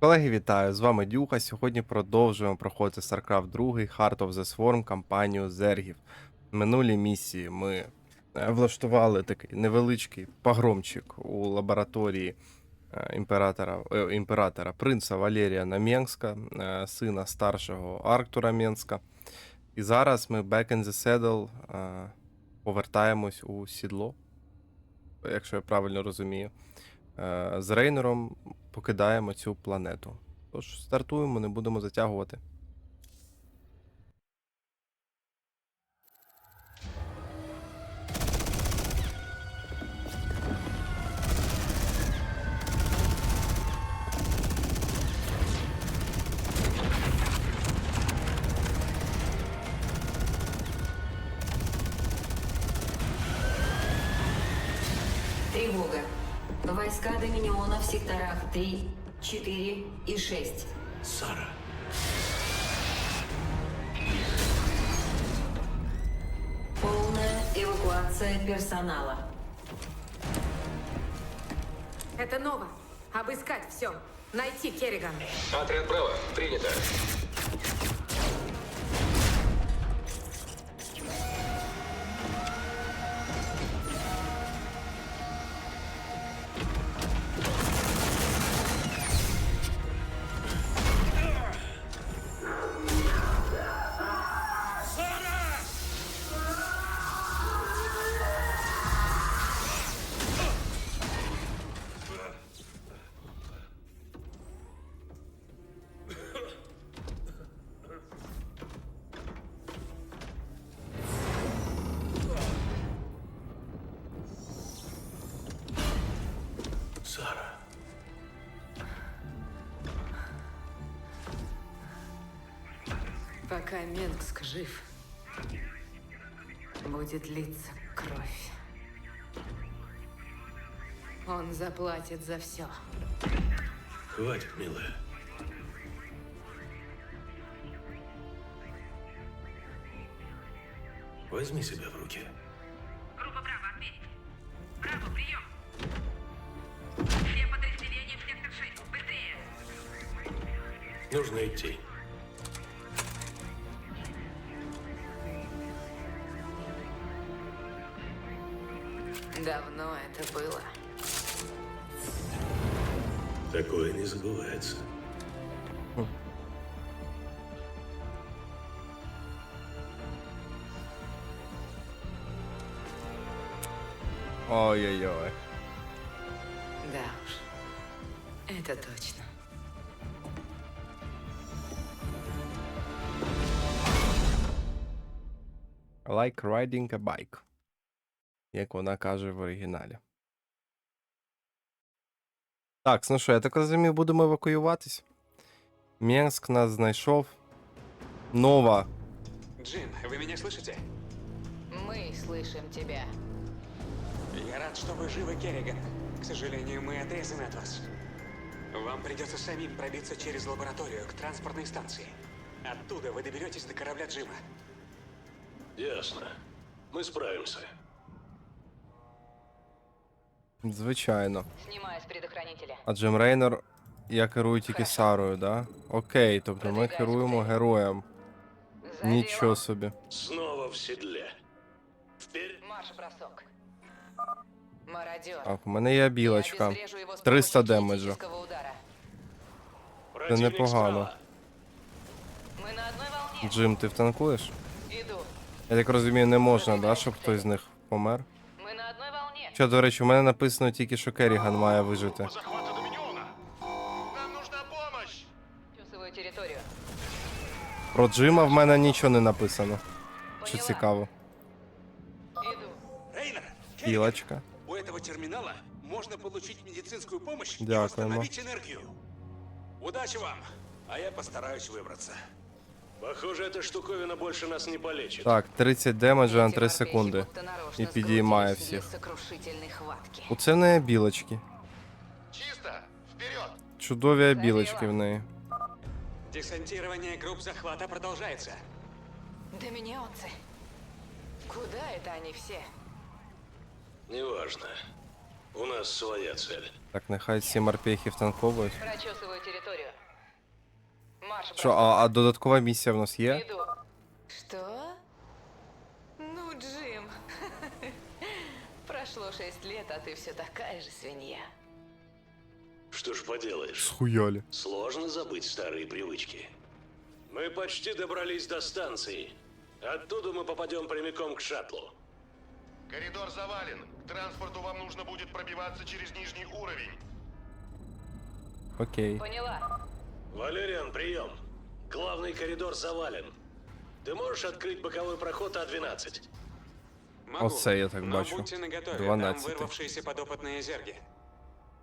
Колеги, вітаю! З вами Дюха. Сьогодні продовжуємо проходити StarCraft 2 Heart of the Swarm кампанію Зергів. В минулій місії ми е, влаштували такий невеличкий погромчик у лабораторії е, імператора, е, імператора принца Валерія Нам'янська, сина старшого Арктура Менська. І зараз ми back in the saddle повертаємось у сідло, якщо я правильно розумію. З Рейнером покидаємо цю планету. Тож стартуємо, не будемо затягувати. Тревога. Войска Доминиона в секторах 3, 4 и 6. Сара, Полная эвакуация персонала. Это Нова. Обыскать все. Найти Керриган. Отряд Браво, принято. Сара. Пока Менгск жив, будет литься кровь. Он заплатит за все. Хватит, милая. Возьми себя в руки. Давно это было. Такое не забывается. Ой-ой-ой. Да уж. Это точно. Like riding a bike. Як вона каже в оригіналі. Так, ну що, я так розумію, будемо евакуюватись. Менськ нас знайшов. Нова. Джин, вы меня слышите? Мы слышим тебя. Я рад, что вы живы, Керриган. К сожалению, мы отрезаны от вас. Вам придется самим пробиться через лабораторию к транспортной станции. Оттуда вы доберетесь до корабля Джима. Ясно. Мы справимся. Звичайно. Снимаю с предохранителя. А Джем Рейнер, я керую тільки Сарою, да? Окей, тобто ми керуємо героєм. Нічого собі. Снова в седле. Вперед. Марш-бросок. Мародер. Так, у мене є білочка. Я обезврежу его с 300 помощью удара. Противник непогано. справа. Мы на одной волне. Джим, ти втанкуєш? Иду. Я так розумію, не можна, да, щоб хтось з них помер. Що, до речі, у мене написано тільки, що Керріган має вижити. захвату Доминиона! Нам нужна помощь! Чувствую территорию. Про Джима в мене нічого не написано. Що Поняла. цікаво. Иду. Рейнер! Білочка. У этого терминала можно получить медицинскую помощь Дякуємо. и восстановить энергию. Удачи вам! А я постараюсь выбраться. Похоже, эта штуковина больше нас не полечит. Так, 30 демеджа на Эти 3 морпехи секунди. будто нарочно І підіймає скрутились в всіх. сокрушительной хватке. Оце в неї білочки. Чисто! Вперед! Чудові білочки в неї. Десантирование групп захвата продолжается. Доминионцы. Куда это они все? Неважно. У нас своя цель. Так, нехай ці морпехи втанковують. Прочесываю территорию. Марш, Що, а, а додаткова місія в нас є? Иду. Что? Ну, Джим, прошло шесть лет, а ты все такая же свинья. Что ж поделаешь, Схуяли. сложно забыть старые привычки. Мы почти добрались до станции. Оттуда мы попадем прямиком к шаттлу. Коридор завален. К транспорту вам нужно будет пробиваться через нижний уровень. Окей. Поняла. Валериан, прием. Главный коридор завален. Ты можешь открыть боковой проход А-12? Могу. Оце я так но бачу. будьте наготове, 12. там вырвавшиеся подопытные зерги.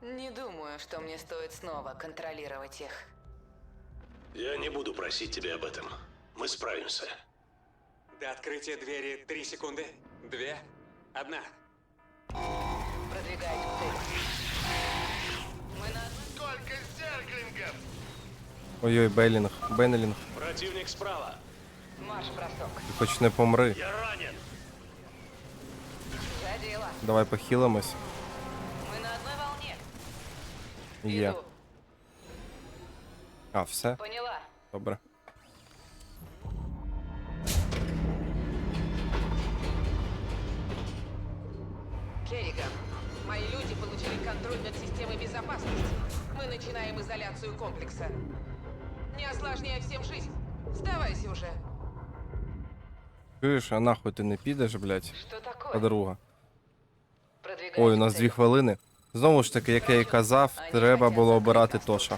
Не думаю, что мне стоит снова контролировать их. Я не буду просить тебя об этом. Мы справимся. До открытия двери три секунды. Две. Одна. Продвигаюсь к цели. Мы на Сколько зерглингов! Ой-ой, Белінг, Беннелінг, Противник справа. марш-бросок. ти хоч не помри. Я ранен. За дело. Давай похилимось. Мы на одной волне. Є. Иду. А, все? Поняла. Добре. Керриган, мои люди получили контроль над системой безопасности. Мы начинаем изоляцию комплекса. Не осложняй всем жизнь. Сдавайся уже. Чуєш, а нахуй ти не підеш, блядь, Что такое? подруга? Продвигаюсь Ой, у к нас цели. дві хвилини. Знову ж таки, як я і казав, треба було обирати Тоша.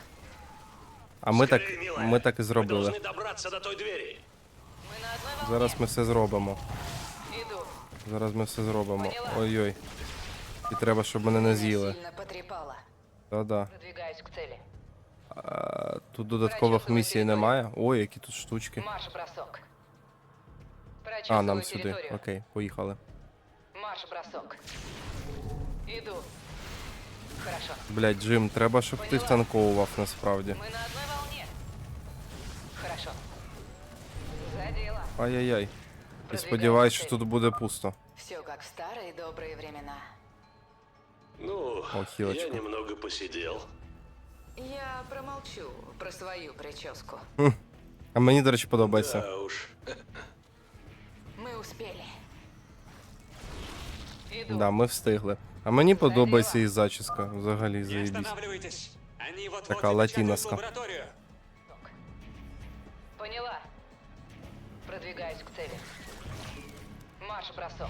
А ми так, Скорее, милая. ми так і Мы зробили. должны добраться до той двери. Мы на одной волне. Зараз ми все зробимо. Иду. Зараз ми все зробимо. Поняла. Ой-ой. І треба, щоб мене не з'їли. Сильно потрепала. Та-да. Продвигаюсь к цели. А, тут додаткових місій немає. Ой, які тут штучки. Марш-бросок. А, Прочесываю нам сюди. территорию. Окей, поїхали. Марш-бросок. Иду. Хорошо. Блядь, Джим, треба, щоб ти втанковував насправді. Мы на одной волне. Хорошо. За дело. Ай-яй-яй. І сподіваюсь, що тут буде пусто. Все как в старые добрые времена. Ну, О, я хилочка. немного посидел. Я промолчу про свою прическу. А мені, до речі, подобається. Да уж. Мы успели. Иду. Да, ми встигли. А мені подобається і зачіска. Взагалі Не заєбісь. останавливайтесь. Они вот-вот Такая запечатают латиноска. лабораторию. Поняла. Продвигаюсь к цели. Марш-бросок.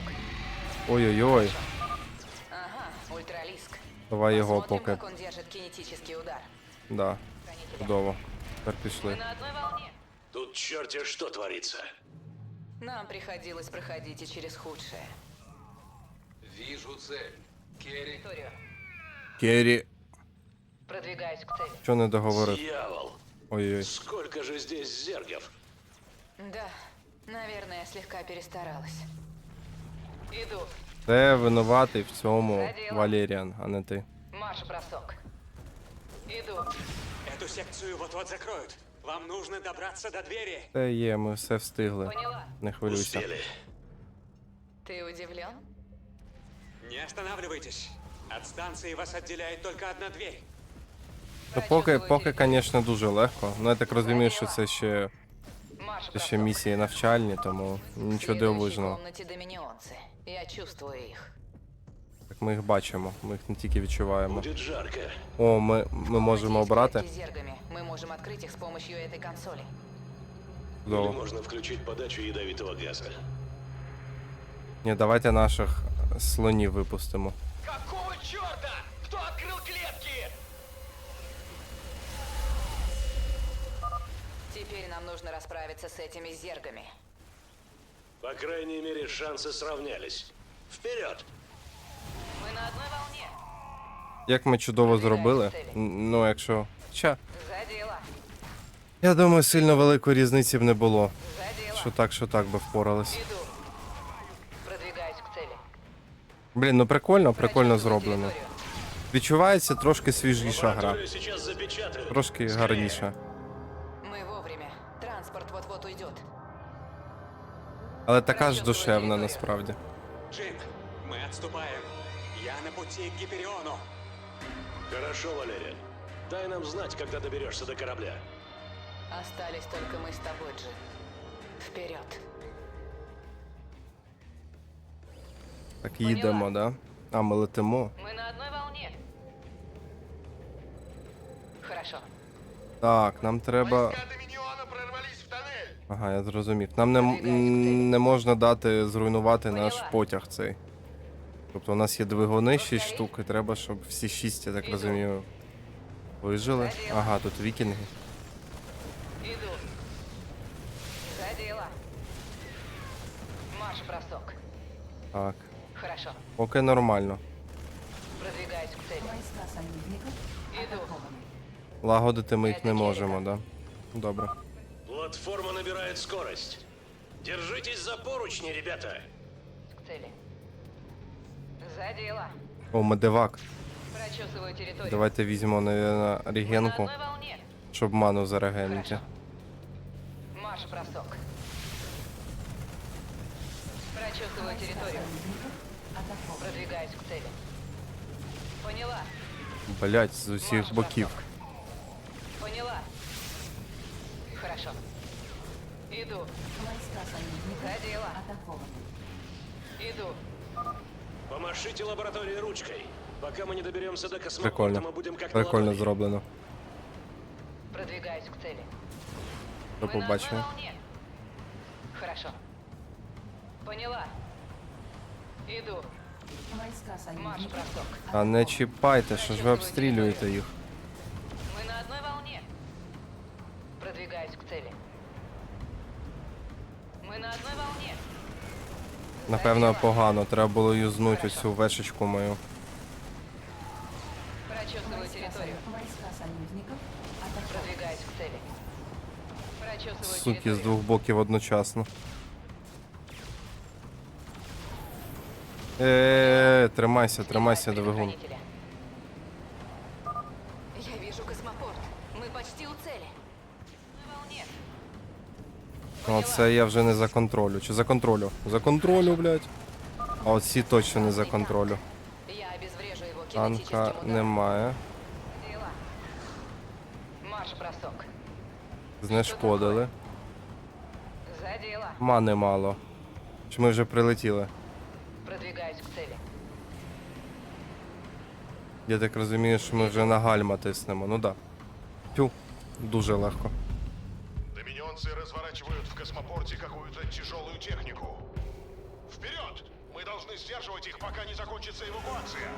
Ой-ой-ой. Ага, ультралиск. Давай його поки. как он держит кинетический удар. Да, чудово. Тепер пішли. на одной волне. Тут черти что творится. Нам приходилось проходить и через худшее. Вижу цель. Керри. Керрі. Продвигаюсь к цели. Що не договорив? Дьявол. Ой-ой. Сколько же здесь зергов? Да, наверное, я слегка перестаралась. Иду. Це винуватий в цьому Валеріан, а не ти. Марш-бросок. Иду. Эту секцию вот-вот закроют. Вам нужно добраться до двери. Це є, ми все встигли. Поняла. Не хвилюйся. Успели. Ты удивлен? Не останавливайтесь. От станции вас отделяет только одна дверь. Ну, поки, поки, звісно, дуже легко. Ну, я так розумію, що це ще, це Марш-бросок. ще місії навчальні, тому В нічого следующей дивовижного. комнате доминионцы. Я чувствую их. Так ми їх бачимо, ми їх не тільки відчуваємо. Будет жарко. О, ми, ми можемо обрати. С зергами. Мы можем открыть их с помощью этой консоли. Или Чудово. можно включить подачу ядовитого газа. Ні, давайте наших слонів випустимо. Какого черта? Кто открыл клетки? Теперь нам нужно расправиться с этими зергами. По крайней мере, шансы сравнялись. Вперед! Мы на одной волне. Як ми чудово зробили. Н- Ну, якщо. Ча. За дело. Я думаю, сильно великої різниці б не було. За дело. Що так, що так би впорались. Иду. Продвигаюсь к цели. Блін, ну прикольно, прикольно Прочесываю зроблено. территорию. Відчувається трошки свіжіша гра. Лабораторию сейчас запечатают. Трошки Скорее. гарніша. Але така ж душевна насправді. Джим, мы отступаем. Я на пути к Гипериону. Хорошо, Валериан. Дай нам знать, когда доберешься до корабля. Остались только мы с тобой, Джин. Вперед. Так їдемо, да? А, ми летимо. Мы на одной волне. Хорошо. Так, нам треба. Войска Ага, я зрозумів. Нам не, м, не можна дати зруйнувати наш потяг цей. Тобто у нас є двигуни 6 штук, і треба, щоб всі 6, я так розумію, вижили. Ага, тут вікінги. Иду. За дело. Марш-бросок. Так. Хорошо. Поки нормально. Продвигаюсь к цели. Иду. Лагодити ми їх не можемо, да? Добре. Платформа набирает скорость. Держитесь за поручни, ребята. К цели. За дело. О, медивак. Прочесываю территорию. Давайте візьмемо на Мы на регенку, одной волне. щоб ману зарегенити. Марш-бросок. Прочесываю территорию. Продвигаюсь к цели. Поняла. Блять, з усіх боків. Поняла. Хорошо. Иду. За дело. Иду. Помашите лаборатории ручкой. Пока мы не доберемся до космопорта, Прикольно. мы будем как на Прикольно ладони. зроблено. Продвигаюсь к цели. До Мы на одной побачення. волне. Хорошо. Поняла. Иду. Марш-бросок. А не чіпайте, що ж ви обстрілюєте їх. Мы на одной волне. Продвигаюсь к цели. Мы на одной волне. Напевно, погано. Треба було юзнути оцю вешечку мою. Прочесываю территорию. Продвигаюсь к цели. Прочесываю Суки з территорию. двох боків одночасно. Е, тримайся, тримайся, двигун. Телохранителя. Я вижу космопорт. Мы почти у цели. На волне. Ну, це я вже не за контролю. Чи за контролю? За контролю, блядь. А оці точно не за контролю. Танка немає. Знешкодили. Мани мало. Чи ми вже прилетіли? Продвигаюсь к цели. Я так розумію, що ми вже на гальма тиснемо. Ну да. Тю, дуже легко. Доминионцы разворачивают в космопорте какую-то тяжелую технику. Вперед! Мы должны сдерживать их, пока не закончится эвакуация.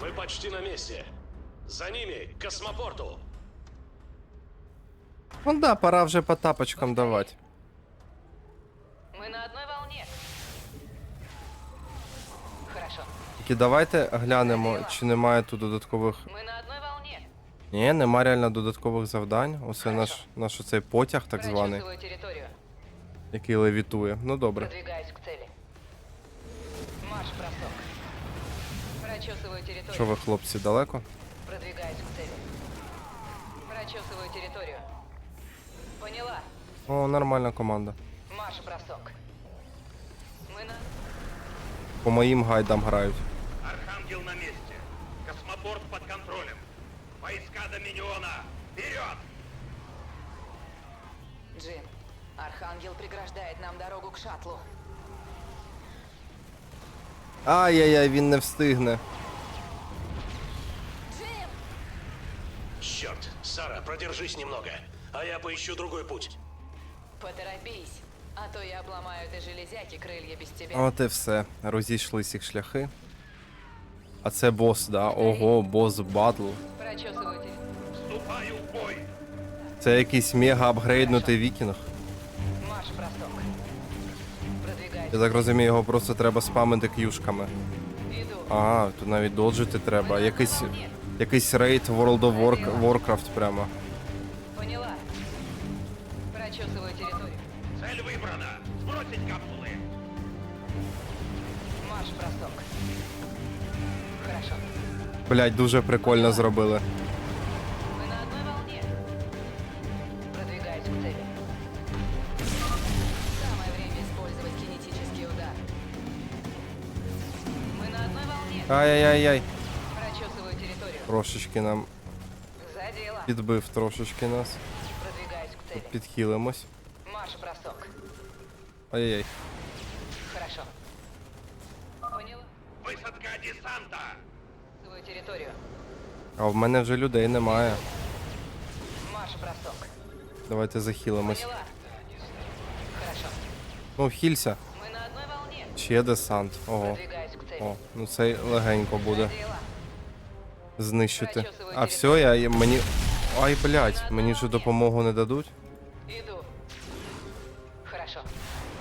Мы почти на месте. За ними, к космопорту. Ну да, пора вже по тапочкам давати. Мы на одной волне. Хорошо. Тільки давайте глянемо, чи немає тут додаткових. Мы на одной волне. Ні, нема реально додаткових завдань. Оце наш, наш оцей потяг так званий, Прочесываю территорию. який левітує. Ну добре. Продвигаюсь к цели. Марш-бросок. Прочесываю территорию. Що ви, хлопці, далеко? Продвигаюсь к цели. Прочесываю территорию. Поняла. О, нормальна команда. Марш-бросок. Мы на... По моїм гайдам грають. Архангел на месте. Космопорт под контролем. Войска Доминиона! Вперед! Джин, Архангел преграждает нам дорогу к шаттлу. Ай-яй-яй, він не встигне. Черт, Сара, продержись немного, а я поищу другой путь. Поторопись, а то я обломаю этой железяки крылья без тебя. От і все. Розійшлись їх шляхи. А це бос, да? Ого, бос батл. Прочесываю. Вступаю в бой! Це якийсь мега апгрейднутий вікінг. Марш, просток. Продвигайся. Я так розумію, його просто треба спамити к'юшками. Иду. А, тут навіть доджити треба. Якийсь, якийсь рейд World of War- Warcraft прямо. Блять, дуже прикольно зробили. Мы на одной волне. Продвигаюсь к цели. Самое время использовать кинетический удар. Мы на одной волне. Ай-яй-яй-яй. Прочесываю территорию. Трошечки нам За дело. підбив трошечки нас. Продвигаюсь к цели. Підхилимось. Марш-бросок. Ай-яй. Хорошо. Поняла? Высадка десанта! Свою территорию. А в мене вже людей немає. Марш-бросок. Давайте захилимось. Поняла? Хорошо. Ну, хілься. Мы на одной волне. Ще десант. Ого. Продвигаюсь к цели. О, ну цей легенько буде знищити. А все, я я- мені. Ай, блядь, мені ж допомогу не дадуть. Иду. Хорошо.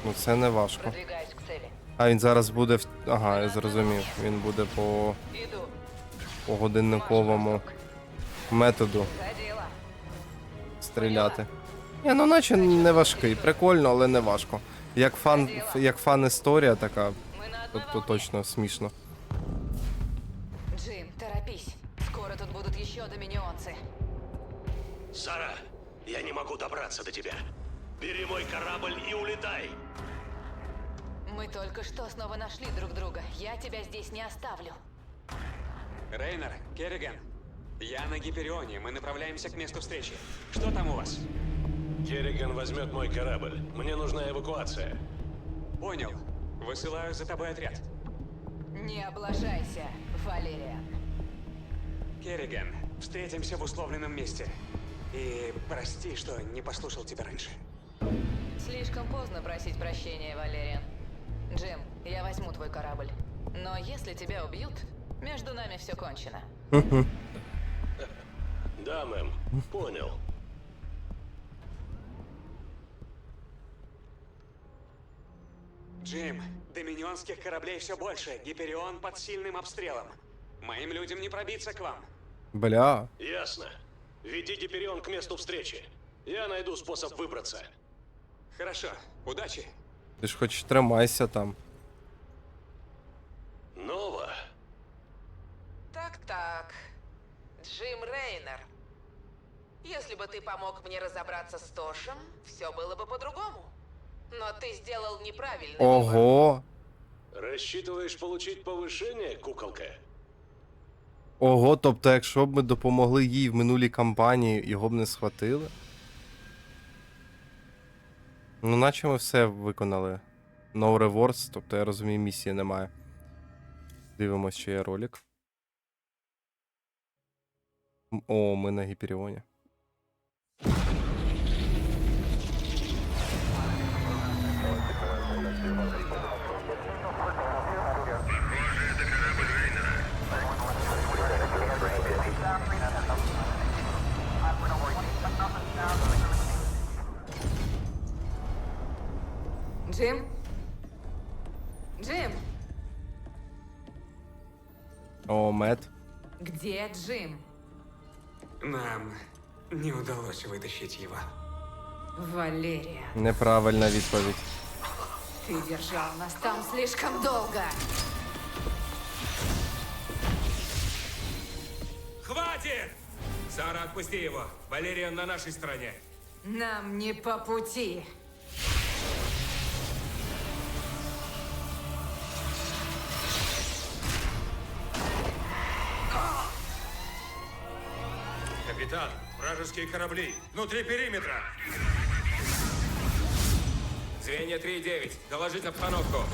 Ну це не важко. Продвигаюсь к цели. А він зараз буде в. Ага, я зрозумів. Він буде по, Иду по годинниковому Марш-бросок. методу За дело. стріляти. Ні, ну наче не важкий. Прикольно, але не важко. Як фан, як фан історія така, Мы на одной тобто волне. точно смішно. Джим, торопись. Скоро тут будут еще доминионцы. Сара, я не могу добраться до тебя. Бери мой корабль и улетай. Мы только что снова нашли друг друга. Я тебя здесь не оставлю. Рейнер, Керриган, я на Гиперионе. Мы направляемся к месту встречи. Что там у вас? Керриган возьмет мой корабль. Мне нужна эвакуация. Понял. Высылаю за тобой отряд. Не облажайся, Валериан. Керриган, встретимся в условленном месте. И прости, что не послушал тебя раньше. Слишком поздно просить прощения, Валериан. Джим, я возьму твой корабль. Но если тебя убьют, между нами все кончено. Да, мэм. Понял. Джим, доминионских кораблей все больше. Гиперион под сильным обстрелом. Моим людям не пробиться к вам. Бля, Ясно. Веди Гиперион к месту встречи. Я найду способ выбраться. Хорошо. Удачи. ти ж хоч тримайся там. Нова. Так-так. Джим Рейнер. Если бы ты помог мне разобраться с Тошем, все было бы по-другому. Но ты сделал неправильный выбор. Ого! Рассчитываешь получить повышение, куколка? Ого, тобто, якщо б ми допомогли їй в минулій кампанії, його б не схватили? Ну, наче ми все виконали. No rewards, тобто я розумію, місії немає. Дивимось, чи є ролик. М, О, ми на Гіперіоні. Джим? Джим, О, мед. где Джим? Нам не удалось вытащить его. Валерия, Неправильна відповідь. ты держал нас там слишком долго. Хватит! Сара, отпусти его. Валерия на нашей стороне. Нам не по пути. Капитан, вражеские корабли. Внутри периметра. Звенья 3-9. Доложить обстановку.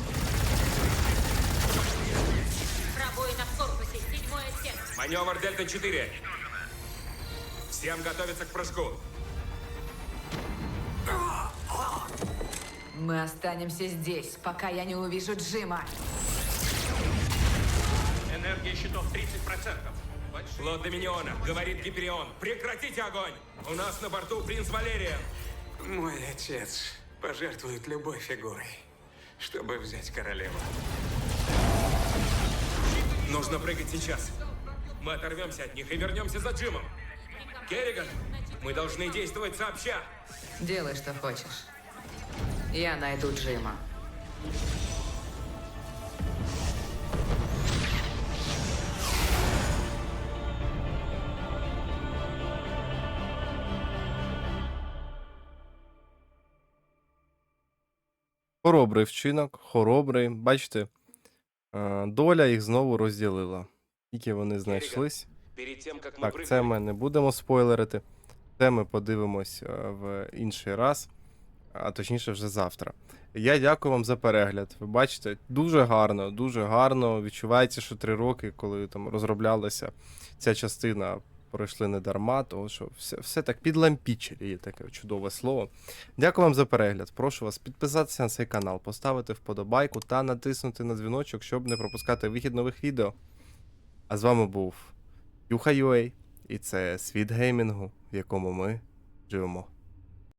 Пробоина в корпусе, седьмой отсек. Маневр Дельта-4. Всем готовиться к прыжку. Мы останемся здесь, пока я не увижу Джима. Энергия щитов 30%. Флот Доминиона, говорит Гиперион. Прекратите огонь! У нас на борту принц Валериан. Мой отец пожертвует любой фигурой, чтобы взять королеву. Нужно прыгать сейчас. Мы оторвемся от них и вернемся за Джимом. Керриган, мы должны действовать сообща. Делай, что хочешь. Я найду Джима. Хоробрий вчинок, хоробрий. Бачите, Е, доля їх знову розділила. Тільки вони знайшлись. Как мы Так, це ми не будемо спойлерити. Це ми подивимось е, в інший раз, а точніше вже завтра. Я дякую вам за перегляд. Ви бачите, дуже гарно, дуже гарно. Відчувається, що три роки, коли там розроблялася ця частина, пройшли не дарма, тому що все, все так підлампічили, є таке чудове слово. Дякую вам за перегляд. Прошу вас підписатися на цей канал, поставити вподобайку та натиснути на дзвіночок, щоб не пропускати вихід нових відео. А з вами був Юха.ua, і це світ геймінгу, в якому ми живемо.